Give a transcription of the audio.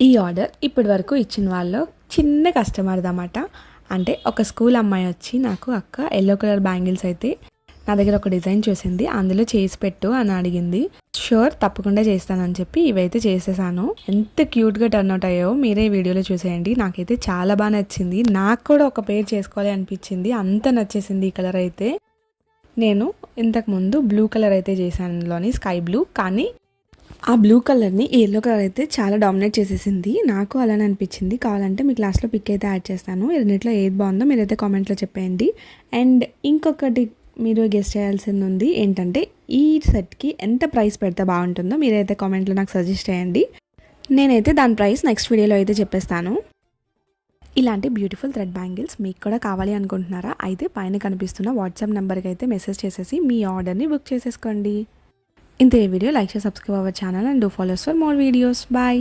ఈ ఆర్డర్ ఇప్పటి వరకు ఇచ్చిన వాళ్ళు చిన్న కస్టమర్ అన్నమాట. అంటే ఒక స్కూల్ అమ్మాయి వచ్చి నాకు అక్క ఎల్లో కలర్ బ్యాంగిల్స్ అయితే నా దగ్గర ఒక డిజైన్ చూసింది అందులో చేసి పెట్టు అని అడిగింది. షూర్ తప్పకుండా చేస్తానని చెప్పి ఇవైతే చేసేసాను. ఎంత క్యూట్గా టర్న్ అవుట్ అయ్యాయో మీరే వీడియోలో చూసేయండి. నాకైతే చాలా బాగా నచ్చింది. నాకు కూడా ఒక పేర్ చేసుకోవాలి అనిపించింది. అంత నచ్చేసింది ఈ కలర్ అయితే. నేను ఇంతకుముందు బ్లూ కలర్ అయితే చేశాను ఇందులోని స్కై బ్లూ కానీ ఆ బ్లూ కలర్ని ఎల్లో కలర్ అయితే చాలా డామినేట్ చేసేసింది. నాకు అలానే అనిపించింది. కావాలంటే మీకు క్లాస్లో పిక్ అయితే యాడ్ చేస్తాను. రెండిట్లో ఏది బాగుందో మీరైతే కామెంట్లో చెప్పేయండి. అండ్ ఇంకొకటి మీరు గెస్ట్ చేయాల్సింది ఉంది ఏంటంటే ఈ సెట్కి ఎంత ప్రైస్ పెడితే బాగుంటుందో మీరైతే కామెంట్లో నాకు సజెస్ట్ చేయండి. నేనైతే దాని ప్రైస్ నెక్స్ట్ వీడియోలో అయితే చెప్పేస్తాను. ఇలాంటి బ్యూటిఫుల్ థ్రెడ్ బ్యాంగిల్స్ మీకు కూడా కావాలి అనుకుంటున్నారా? అయితే పైన కనిపిస్తున్న వాట్సాప్ నెంబర్కి అయితే మెసేజ్ చేసేసి మీ ఆర్డర్ని బుక్ చేసేసుకోండి. ఇంతే వీడియో లైక్ చేసి subscribe our channel and do follows for more videos bye